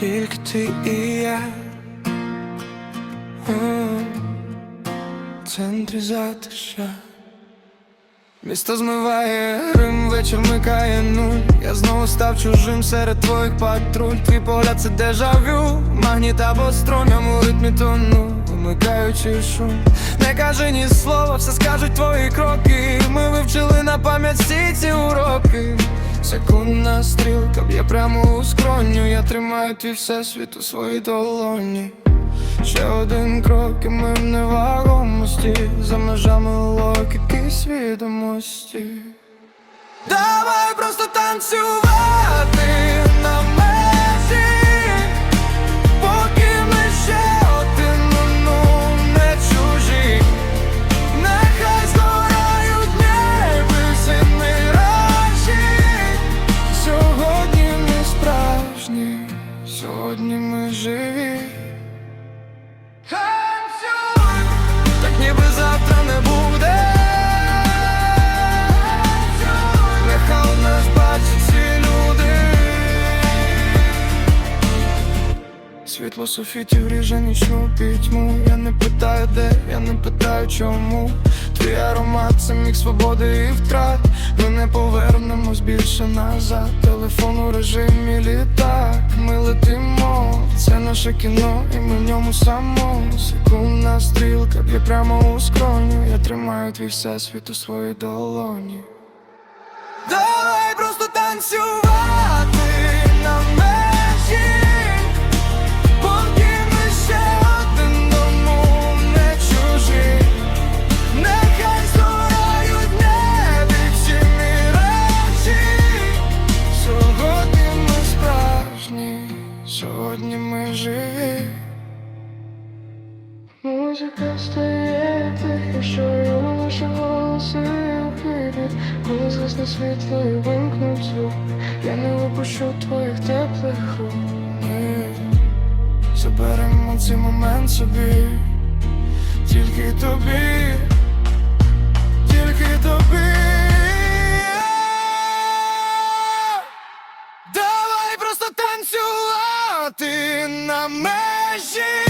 тільки ти і я. В центрі затиша. Місто змиває Рим, вечір микає нуль. Я знову став чужим серед твоїх патруль. Твій погляд це дежавю. Магніт або струн, я в ритмі тону Вимикаючи шум. Не кажи ні слова, все скажуть твої кроки. Ми вивчили на пам'ять всі ці уроки Секундна стрілка б'є прямо у скроню. Я тримаю твій всесвіт у своїй долоні. Ще один крок і ми в невагомості. За межами логіки свідомості. Давай просто танцювати сьогодні ми живі Світло софітів ріже нічну пітьму. Я не питаю де, я не питаю чому. Твій аромат це міг свободи і втрат. Ми не повернемось більше назад. Телефон у режимі літак. Ми летимо, це наше кіно, і ми в ньому само Секундна стрілка б'є прямо у скроню. Я тримаю твій всесвіт у своїй долоні. Давай просто танцювати сьогодні ми живі. Музика стає тихішою, наші голоси обійдуть Коли згасне світло і вимкнуть звук Я не випущу твоїх теплих рук. Ні. Заберемо цей момент собі. Тільки тобі. Тільки тобі. Давай просто танцювати на межі